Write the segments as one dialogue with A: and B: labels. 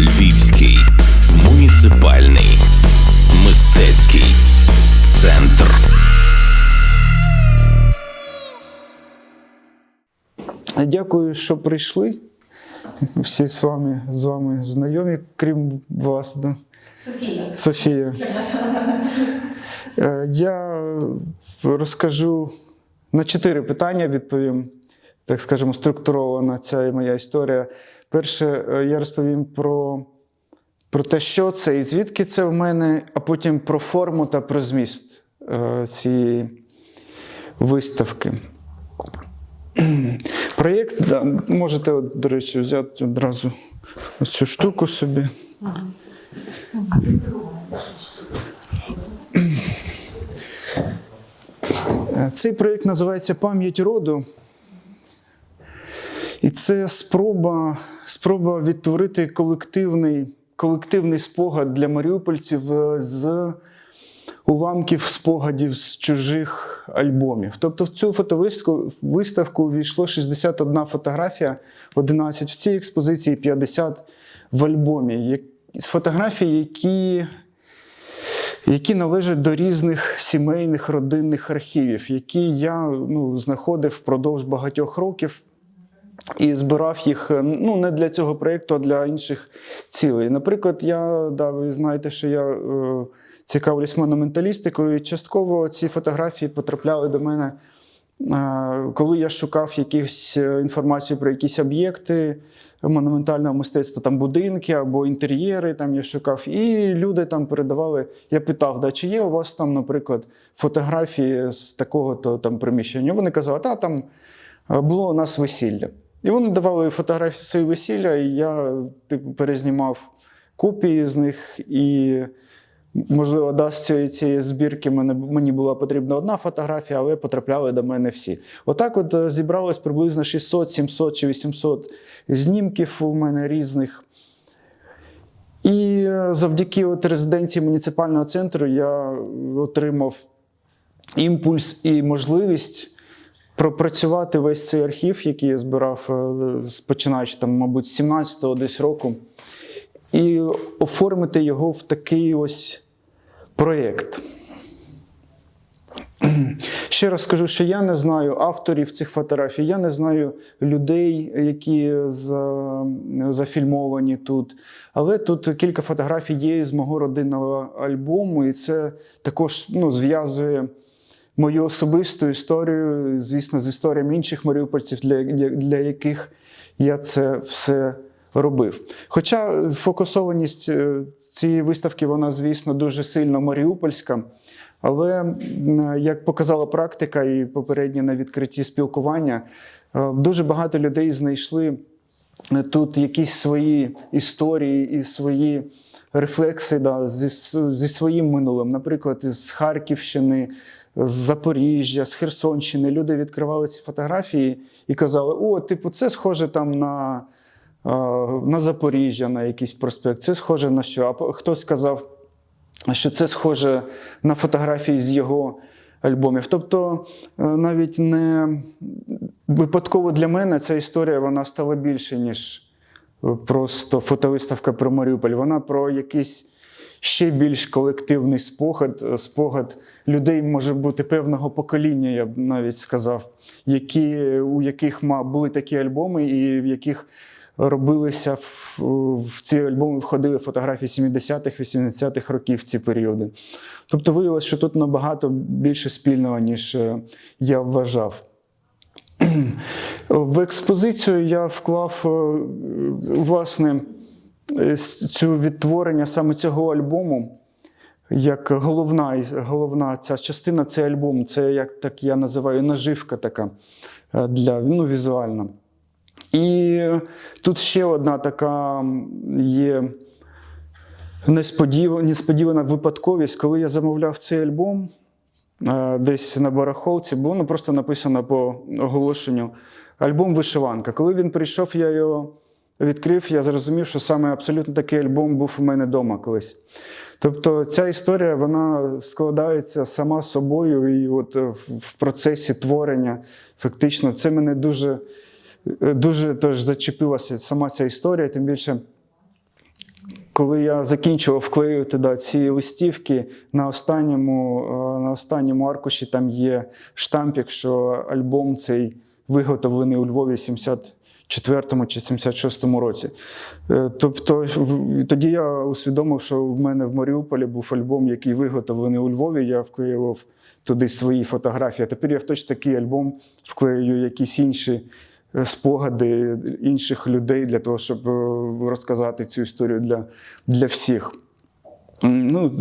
A: Львівський муніципальний мистецький центр.
B: Дякую, що прийшли. Всі з вами, з вами знайомі, крім вас, да?
C: Софія.
B: Софія. Е, Я розкажу на чотири питання, відповім, так скажемо, структурована ця моя історія. Перше, е, я розповім про, про те, що це і звідки це в мене, а потім про форму та про зміст е, цієї виставки. Проєкт, да, можете, до речі, взяти одразу ось цю штуку собі. Е, Цей проєкт називається Пам'ять роду. І це спроба, спроба відтворити колективний, колективний спогад для маріупольців е, з уламків спогадів з чужих альбомів. Тобто в цю фотовиставку виставку увійшло 61 фотографія, 11 в цій експозиції, 50 в альбомі. Фотографій, які які належать до різних сімейних родинних архівів, які я ну, знаходив впродовж багатьох років і збирав їх е, ну, не для цього проєкту, а для інших цілей. Наприклад, я да, ви знаєте, що я е, цікавлюсь монументалістикою, і частково ці фотографії потрапляли до мене. е, Коли я шукав якісь е, інформацію про якісь об'єкти монументального мистецтва, там будинки або інтер'єри, там я шукав, і люди там передавали. Я питав, да, чи є у вас там, наприклад, фотографії з такого-то там приміщення. Вони казали, та там е, було у нас весілля. І вони давали фотографії своїх весілля, і я типу, перезнімав копії з них. І, можливо, да, з цієї, цієї збірки мене, мені була потрібна одна фотографія, але потрапляли до мене всі. Отак от е, зібралось приблизно 600, 700 чи 800 знімків у мене різних. І е, завдяки от резиденції муніципального центру я отримав імпульс і можливість пропрацювати весь цей архів, який я збирав, е, починаючи там, мабуть, з 17-го десь року, і оформити його в такий ось проєкт. Ще раз скажу, що я не знаю авторів цих фотографій, я не знаю людей, які за, зафільмовані тут. Але тут кілька фотографій є з мого родинного альбому, і це також ну, зв'язує мою особисту історію, звісно, з історіями інших маріупольців, для, для, яких я це все робив. Хоча фокусованість е, цієї виставки, вона, звісно, дуже сильно маріупольська. Але як показала практика і попереднє на відкритті спілкування, е, дуже багато людей знайшли е, тут якісь свої історії і свої рефлекси да, зі, зі своїм минулим. Наприклад, із Харківщини, з Запоріжжя, з Херсонщини. Люди відкривали ці фотографії і казали: о, типу, це схоже там на, на Запоріжжя, на якийсь проспект, це схоже на що. А хтось сказав, що це схоже на фотографії з його альбомів. Тобто, е, навіть не випадково для мене ця історія вона стала більше, ніж просто фотовиставка про Маріуполь. Вона про якийсь ще більш колективний спогад, е, спогад людей може бути певного покоління, я б навіть сказав, які, у яких були такі альбоми, і в яких робилися в, в ці альбоми входили фотографії 70-х, 80-х років ці періоди. Тобто виявилося, що тут набагато більше спільного, ніж е, я вважав. В експозицію я вклав е, власне цю відтворення саме цього альбому. Як головна, головна ця частина це альбом, це як так я називаю наживка така е, для ну, візуальна. І тут ще одна така є несподівана, несподівана випадковість, коли я замовляв цей альбом е, десь на барахолці, було ну, просто написано по оголошенню альбом Вишиванка. Коли він прийшов, я його відкрив, я зрозумів, що саме абсолютно такий альбом був у мене вдома колись. Тобто ця історія вона складається сама собою, і от е, в- процесі творення фактично це мене дуже, е, дуже тож зачепилася сама ця історія, тим більше коли я закінчував вклеювати да, ці листівки, на останньому, е, на останньому аркуші там є штампік, що альбом цей виготовлений у Львові в 74-му чи 76-му році. Е, Тобто, тоді я усвідомив, що в мене в Маріуполі був альбом, який виготовлений у Львові. Я вклеював туди свої фотографії. А тепер я в точно такий альбом вклею якісь інші е, спогади інших людей для того, щоб е, розказати цю історію для, для всіх. Ну,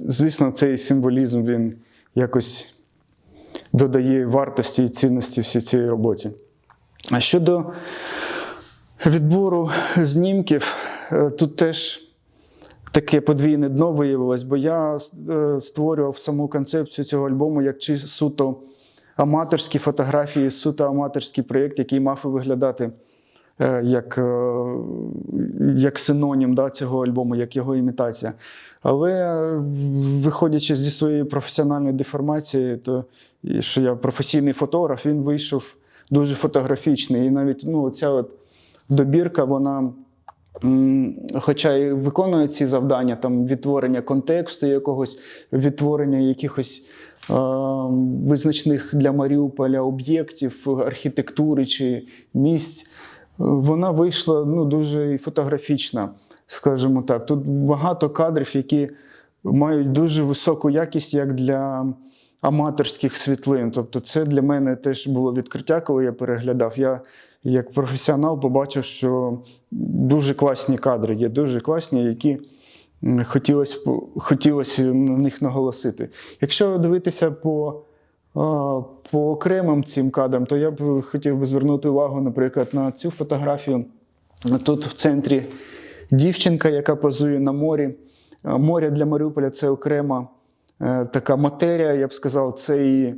B: звісно, цей символізм він якось додає вартості і цінності всій цій роботі. А щодо відбору знімків, е, тут теж таке подвійне дно виявилось, бо я е, створював саму концепцію цього альбому як чи суто аматорські фотографії, суто аматорський проєкт, який мав виглядати е, як, як синонім да, цього альбому, як його імітація. Але виходячи зі своєї професіональної деформації, то що я професійний фотограф, він вийшов дуже фотографічний. І навіть ну, ця от добірка, вона. Хоча і виконує ці завдання, там відтворення контексту якогось, відтворення якихось е, визначних для Маріуполя об'єктів, архітектури чи місць, вона вийшла ну, дуже фотографічна, скажімо так. Тут багато кадрів, які мають дуже високу якість як для аматорських світлин. Тобто, це для мене теж було відкриття, коли я переглядав. Я як професіонал побачив, що дуже класні кадри є, дуже класні, які хотілося, хотілося на них наголосити. Якщо дивитися по, по окремим цим кадрам, то я б хотів би звернути увагу, наприклад, на цю фотографію. Тут в центрі дівчинка, яка позує на морі. Море для Маріуполя це окрема така матерія, я б сказав, це і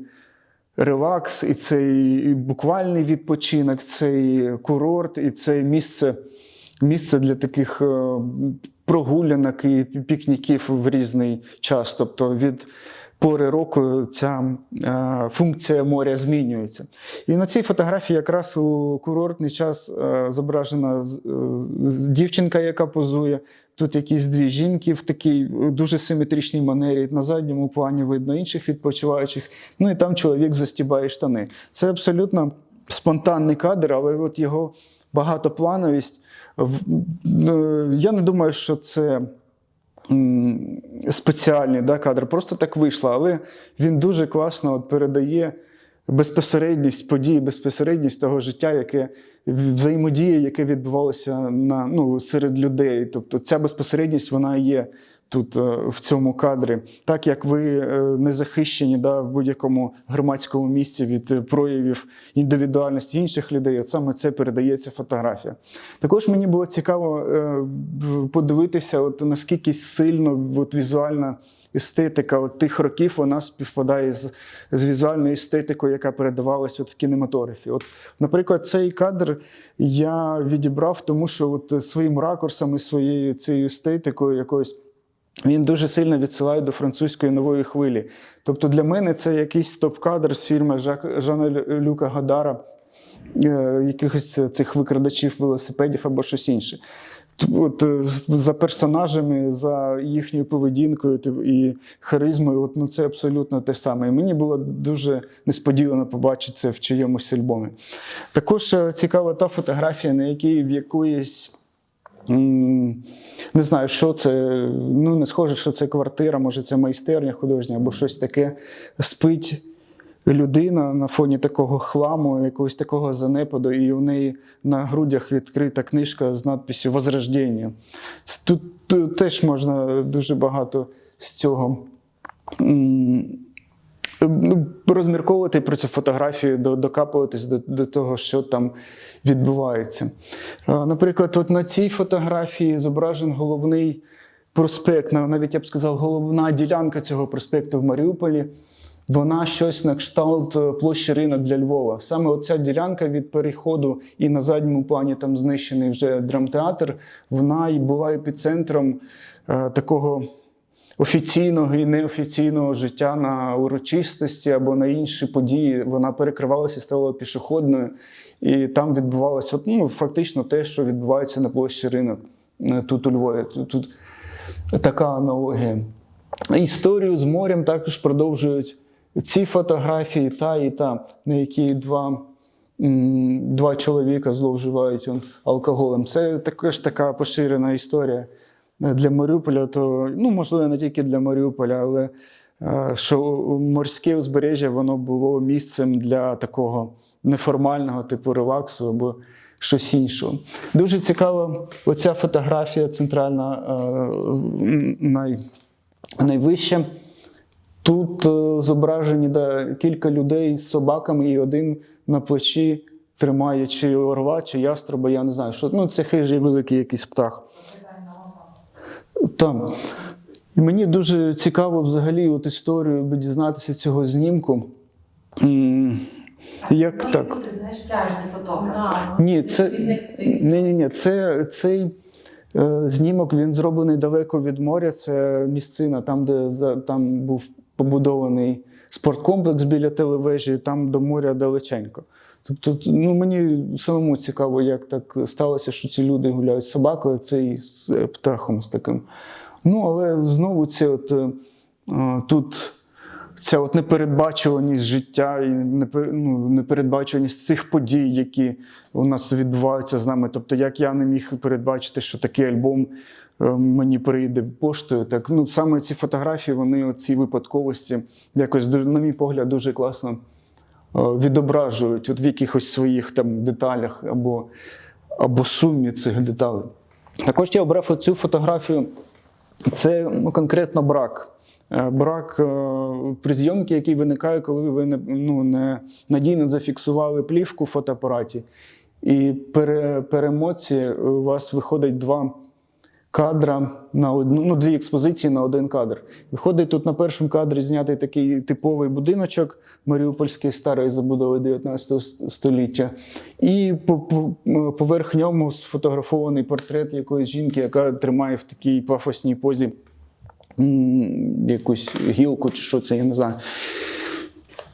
B: релакс, і це і буквальний відпочинок, це і курорт, і це місце, місце для таких е, прогулянок і пікніків в різний час. Тобто від пори року ця е, функція моря змінюється. І на цій фотографії якраз у курортний час е, зображена е, дівчинка, яка позує. Тут якісь дві жінки в такій е, дуже симетричній манері. На задньому плані видно інших відпочиваючих. Ну і там чоловік застібає штани. Це абсолютно спонтанний кадр, але от його багатоплановість. е, Я не думаю, що це спеціальний да, кадр, просто так вийшло, але він дуже класно от передає безпосередність подій, безпосередність того життя, яке взаємодія, яке відбувалося на, ну, серед людей. Тобто ця безпосередність вона є тут е, в цьому кадрі. Так як ви е, не захищені да, в будь-якому громадському місці від е, проявів індивідуальності інших людей, от саме це передається фотографія. Також мені було цікаво подивитися, от наскільки сильно от, візуальна естетика тих років вона співпадає з, з візуальною естетикою, яка передавалася от в кінематографі. От, наприклад, цей кадр я відібрав, тому що от своїм ракурсом і своєю цією естетикою якоюсь. Він дуже сильно відсилає до французької нової хвилі. Тобто для мене це якийсь топ-кадр з фільму Жана Люка Гадара, е, якихось цих викрадачів велосипедів або щось інше. От, е, за персонажами, за їхньою поведінкою і харизмою, от, ну, це абсолютно те саме. І мені було дуже несподівано побачити це в чиємусь альбомі. Також е, цікава та фотографія, на якій в якоїсь. Не знаю, що це. Ну, не схоже, що це квартира, може, це майстерня художня або щось таке. Спить людина на фоні такого хламу, якогось такого занепаду, і у неї на грудях відкрита книжка з надписю Возрождення. Це Тут, тут теж можна дуже багато з цього. ну, розмірковувати про цю фотографію, докапуватись до, до того, що там відбувається. Наприклад, от на цій фотографії зображений головний проспект, навіть я б сказав, головна ділянка цього проспекту в Маріуполі. Вона щось на кшталт е, площі ринок для Львова. Саме оця ділянка від переходу і на задньому плані там знищений вже драмтеатр. Вона і була епіцентром е, такого офіційного і неофіційного життя на урочистості або на інші події. Вона перекривалася і стала пішохідною, і там відбувалося ну, фактично те, що відбувається на площі ринок е, тут у Львові. Тут, тут така аналогія. Історію з морем також продовжують ці фотографії, та і та, на які два, два чоловіка зловживають алкоголем. Це також така поширена історія для Маріуполя. То, ну, можливо, не тільки для Маріуполя, але е, що морське узбережжя воно було місцем для такого неформального типу релаксу або щось іншого. Дуже цікава оця фотографія центральна е, най, найвища. Тут е, зображені да, кілька людей з собаками, і один на плечі тримає чи орла, чи яструба, я не знаю, що ну, це хижий великий якийсь птах. Там. І мені дуже цікаво взагалі от історію дізнатися цього знімку. Як так?
C: бути, знаєш, пляжний фотограф.
D: Да.
B: Ні, це ні, ні, ні. Це цей е, знімок він зроблений далеко від моря. Це місцина, там, де за там був побудований спорткомплекс біля телевежі, там до моря далеченько. Тобто, ну мені самому цікаво, як так сталося, що ці люди гуляють з собакою, цей з е, птахом з таким. Ну, але знову це от, е, тут ця от непередбачуваність життя і ну, непередбачуваність цих подій, які у нас відбуваються з нами. Тобто, як я не міг передбачити, що такий альбом мені прийде поштою. Так ну саме ці фотографії, вони ці випадковості якось на мій погляд дуже класно е, відображують от в якихось своїх там деталях або, або сумі цих деталей. Також я обрав оцю фотографію. Це ну, конкретно брак. Е, Брак е, при зйомці, який виникає, коли ви не, ну, не надійно зафіксували плівку в фотоапараті. І пере, per емоції у вас виходить два кадра на одну, ну, дві експозиції на один кадр. Виходить тут на першому кадрі знятий такий типовий будиночок Маріупольський старої забудови 19 століття. І по, по, поверх ньому сфотографований портрет якоїсь жінки, яка тримає в такій пафосній позі якусь гілку чи що це, я не знаю.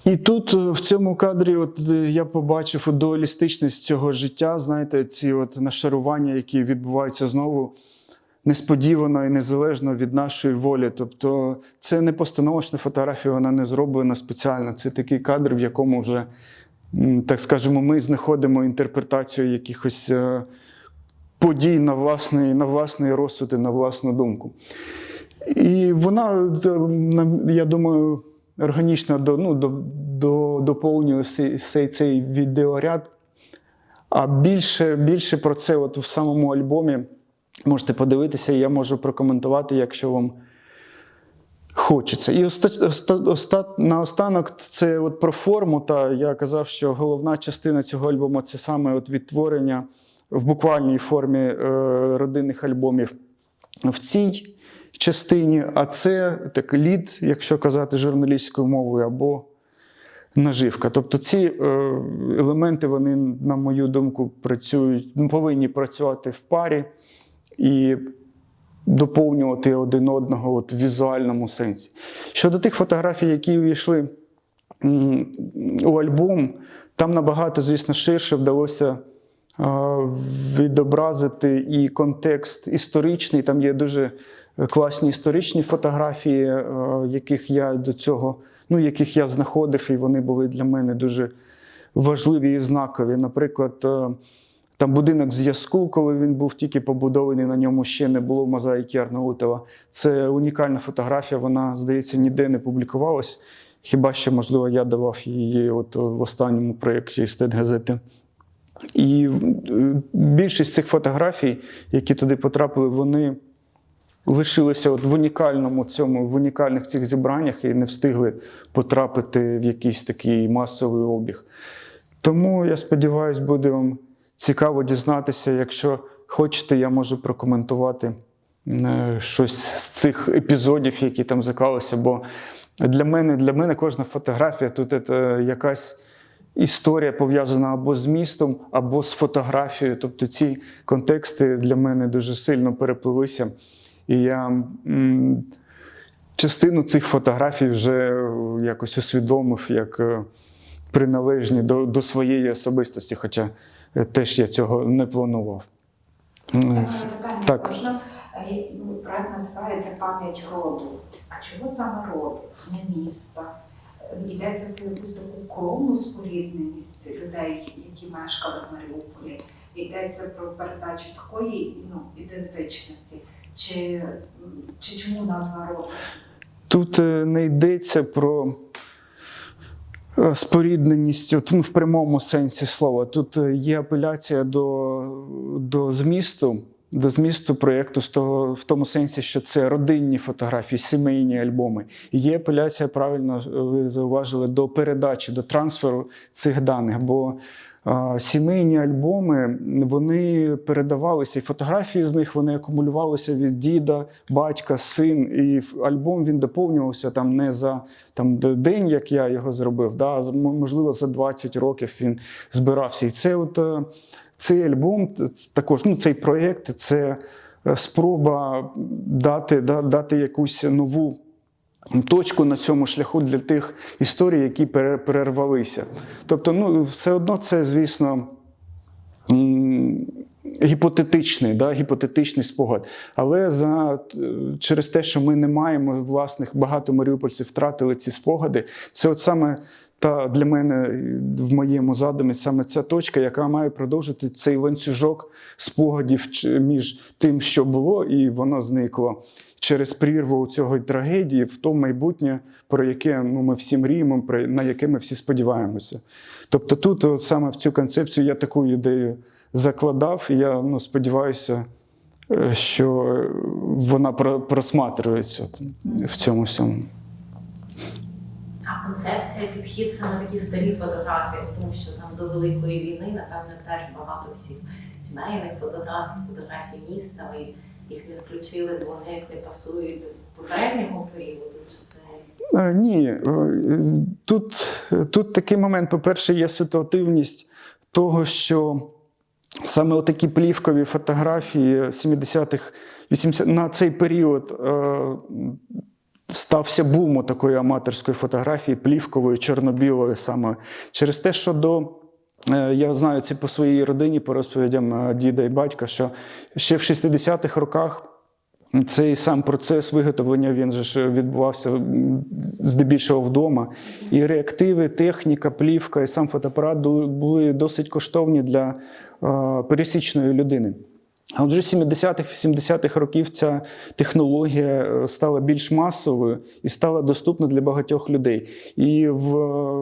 B: І тут е, в цьому кадрі от, е, я побачив дуалістичність цього життя, знаєте, ці от нашарування, які відбуваються знову несподівано і незалежно від нашої волі. Тобто це не постановочна фотографія, вона не зроблена спеціально. Це такий кадр, в якому вже, так скажемо, ми знаходимо інтерпретацію якихось е, подій на власний, на власний розсуд і на власну думку. І вона, е, я думаю, органічно до, ну, до, до, доповнює цей, цей, відеоряд. А більше, більше про це от в самому альбомі можете подивитися, і я можу прокоментувати, якщо вам хочеться. І оста, оста, оста, наостанок це от про форму. Та я казав, що головна частина цього альбому це саме от відтворення в буквальній формі е, родинних альбомів в цій частині, а це так лід, якщо казати журналістською мовою, або наживка. Тобто ці е, елементи, вони, на мою думку, працюють, повинні працювати в парі і доповнювати один одного от, в візуальному сенсі. Щодо тих фотографій, які увійшли у альбом, там набагато, звісно, ширше вдалося відобразити і контекст історичний. Там є дуже класні історичні фотографії, яких я до цього, ну, яких я знаходив, і вони були для мене дуже важливі і знакові. Наприклад, там будинок зв'язку, коли він був тільки побудований, на ньому ще не було мозаїки Арнаутова. Це унікальна фотографія, вона, здається, ніде не публікувалась. Хіба що, можливо, я давав її от в останньому проєкті естет-газети. І е, більшість цих фотографій, які туди потрапили, вони лишилися от в унікальному цьому, в унікальних цих зібраннях і не встигли потрапити в якийсь такий масовий обіг. Тому я сподіваюся, буде вам цікаво дізнатися. Якщо хочете, я можу прокоментувати е, щось з цих епізодів, які там заклалися. Бо для мене, для мене кожна фотографія тут це якась історія пов'язана або з містом, або з фотографією. Тобто ці контексти для мене дуже сильно переплилися. І я м, частину цих фотографій вже е, якось усвідомив як е, приналежні до, до своєї особистості, хоча е, теж я цього не планував. М,
C: питання
B: Так.
C: можна.
D: Ну, Проект називається Пам'ять роду. А чого саме роду, не міста? Е, Йдеться про якусь таку кровну спорідненість людей, які мешкали в Маріуполі. Йдеться про передачу такої ну, ідентичності. Чи, чи чому назва роду?
B: Тут е, не йдеться про е, спорідненість ну, в прямому сенсі слова. Тут е, є апеляція до, до змісту. До змісту проєкту з того, в тому сенсі, що це родинні фотографії, сімейні альбоми. І є апеляція, правильно е, ви зауважили, до передачі, до трансферу цих даних. Бо сімейні альбоми вони передавалися, і фотографії з них вони акумулювалися від діда, батька, син. І альбом він доповнювався там не за там, день, як я його зробив, да, можливо, за 20 років він збирався. І це от. е, цей альбом, також ну, цей проєкт це е, спроба дати, да, дати якусь нову точку на цьому шляху для тих історій, які перервалися. Тобто, ну, все одно це, звісно. Гіпотетичний, да, гіпотетичний спогад. Але за, е, через те, що ми не маємо власних, багато маріупольців втратили ці спогади, це от саме та для мене в моєму задумі саме ця точка, яка має продовжити цей ланцюжок спогадів між тим, що було, і воно зникло через прірву цього трагедії в то майбутнє, про яке ну, ми всі мріємо, про на яке ми всі сподіваємося. Тобто, тут от саме в цю концепцію я таку ідею закладав, і я ну, сподіваюся, е, що вона про- просматривається в цьому всьому.
E: А концепція, підхід саме такі старі фотографії, тому що там до Великої війни, напевне, теж багато всіх сімейних фотографій, фотографій міста, їх не включили, бо вони як не пасують до попереднього періоду. Чи це
B: Е, Ні, е, тут, тут такий момент, по-перше, є ситуативність того, що саме отакі плівкові фотографії 70-х, 80 на цей період е, стався бум такої аматорської фотографії, плівкової, чорно-білої саме через те, що до. Е, Я знаю це по своїй родині, по розповідям е, діда і батька, що ще в 60-х роках цей сам процес виготовлення він же ж відбувався здебільшого вдома. І реактиви, техніка, плівка і сам фотоапарат були досить коштовні для е, пересічної людини. А от вже 70-х, 80-х років ця технологія стала більш масовою і стала доступна для багатьох людей. І в,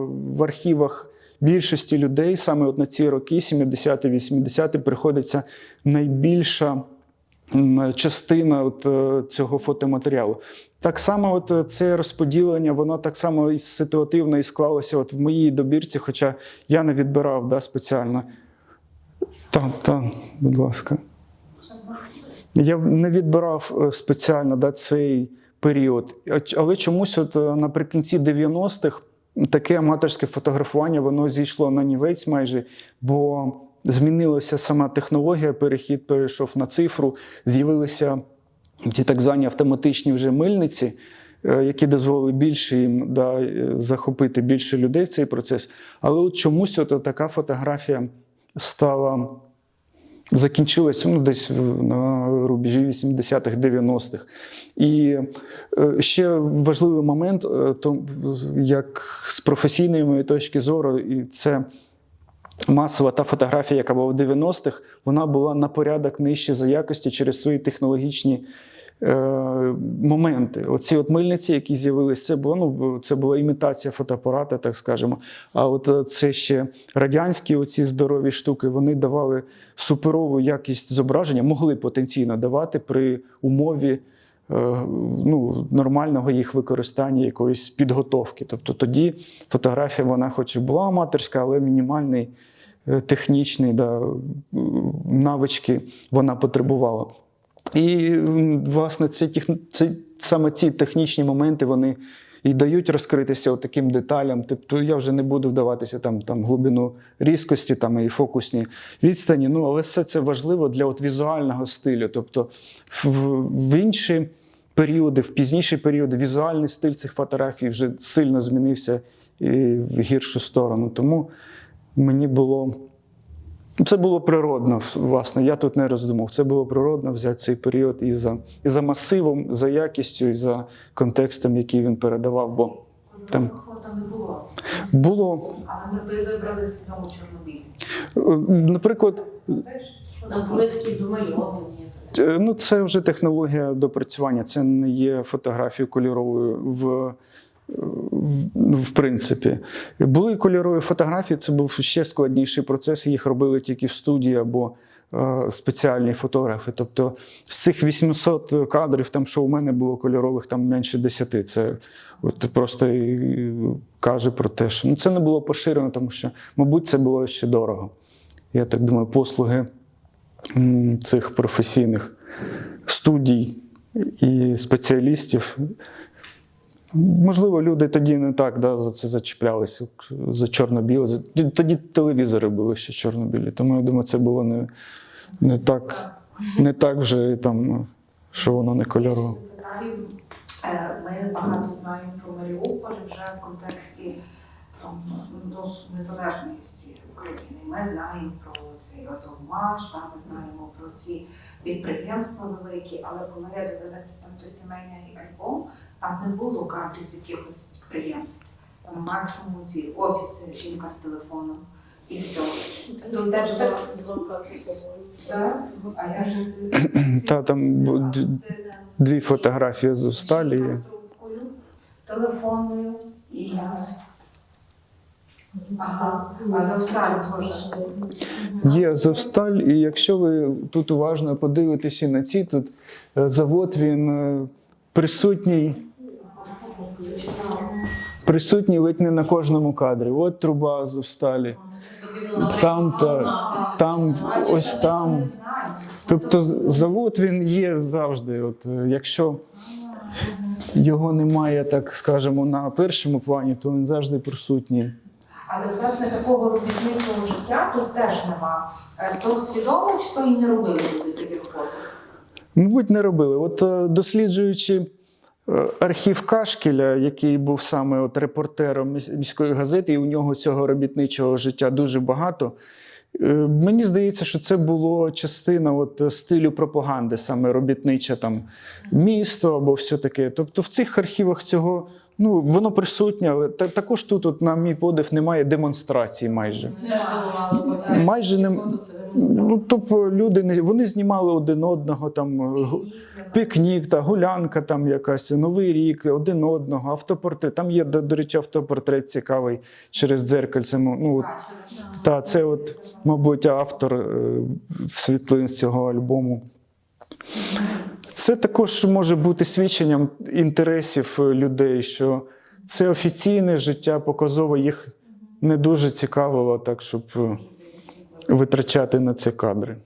B: в архівах більшості людей саме от на ці роки, 70-ті, 80-ті, приходиться найбільша частина от, е, цього фотоматеріалу. Так само, от е, це розподілення, воно так само і ситуативно і склалося от в моїй добірці, хоча я не відбирав да, спеціально. Так, так, будь ласка. Я не відбирав е, спеціально да, цей період. Але чомусь от наприкінці 90-х таке аматорське фотографування воно зійшло на нівець майже, бо змінилася сама технологія, перехід перейшов на цифру, з'явилися ті так звані автоматичні вже мильниці, е, які дозволили більше їм да, е, захопити більше людей в цей процес. Але от чомусь от така фотографія стала закінчилася ну, десь на рубежі 80-х, 90-х. І е, ще важливий момент, е, то, як з професійної моєї точки зору, і це масова та фотографія, яка була в 90-х, вона була на порядок нижче за якості через свої технологічні. Е, Моменти, оці от мильниці, які з'явилися, це була ну це була імітація фотоапарата, так скажемо. А от е, це ще радянські оці здорові штуки, вони давали суперову якість зображення, могли потенційно давати при умові е, ну, нормального їх використання, якоїсь підготовки. Тобто тоді фотографія, вона хоч і була аматорська, але мінімальний технічний да, навички вона потребувала. І власне ці, ці, саме ці технічні моменти вони і дають розкритися таким деталям. Тобто я вже не буду вдаватися там, там глибину різкості там, і фокусні відстані. Ну, але все це важливо для от візуального стилю. Тобто в, в інші періоди, в пізніші періоди, візуальний стиль цих фотографій вже сильно змінився і в гіршу сторону. Тому мені було Це було природно, власне. Я тут не роздумав. Це було природно взяти цей період і за, і за масивом, за якістю, і за контекстом, який він передавав. Бо Там.
D: Кольорових не було.
B: було,
D: Але ми ви вибрали з фільму
B: е, наприклад,
E: Ну, були такі домальовані.
B: Е, Ну, це вже технологія допрацювання. Це не є фотографією кольоровою в, в, принципі. Були кольорові фотографії, це був ще складніший процес. Їх робили тільки в студії або е, спеціальні фотографи. Тобто з цих 800 кадрів, там, що у мене було кольорових, там менше 10. Це от просто каже про те, що ну, це не було поширено, тому що, мабуть, це було ще дорого. Я так думаю, послуги цих професійних студій і спеціалістів. Можливо, люди тоді не так да, за це зачіплялися, за чорно-біле. Тоді телевізори були ще чорно-білі, тому я думаю, це було не, не, так, не так вже там, що воно не кольорове.
D: Е, ми багато знаємо про Маріуполь вже в контексті там, ну, незалежності України. Ми знаємо про цей Азовмаш, там, ми знаємо про ці підприємства великі, але коли я дивилася там той сімейний альбом, там не було кадрів з якихось підприємств. Там максимум ці офіси, жінка з телефоном і все. Тут теж так. Так? А я ж
B: Та там дві фотографії з
D: трубкою, телефонною і Ага, а Азовсталь теж.
B: Є Азовсталь, і якщо ви тут уважно подивитеся на ці, тут е, завод він е, присутній. Присутній ледь не на кожному кадрі. От труба Азовсталі. Там та там, ось там. Тобто завод він є завжди. От е, якщо його немає, так скажемо, на першому плані, то він завжди присутній.
D: Але власне такого робітничого життя тут теж нема. Е, То свідомо чи то і не робили люди?
B: Мабуть, не робили. От е, досліджуючи е, архів Кашкіля, який був саме от репортером міської газети, і у нього цього робітничого життя дуже багато. е, Мені здається, що це було частина от стилю пропаганди, саме робітниче там місто або все таке. Тобто в цих архівах цього ну, воно присутнє, але та- також тут, от, на мій подив, немає демонстрації майже. Майже не ну, тобто люди не вони знімали один одного там е, пікнік, та гулянка, там якась новий рік, один одного, автопортрет. Там є, до, до речі, автопортрет цікавий через дзеркальце. Ну, ну, от, та, це, от, мабуть, автор е, світлин з цього альбому. Це також може бути свідченням інтересів е, людей, що це офіційне життя, показово їх не дуже цікавило, так щоб е, витрачати на це кадри.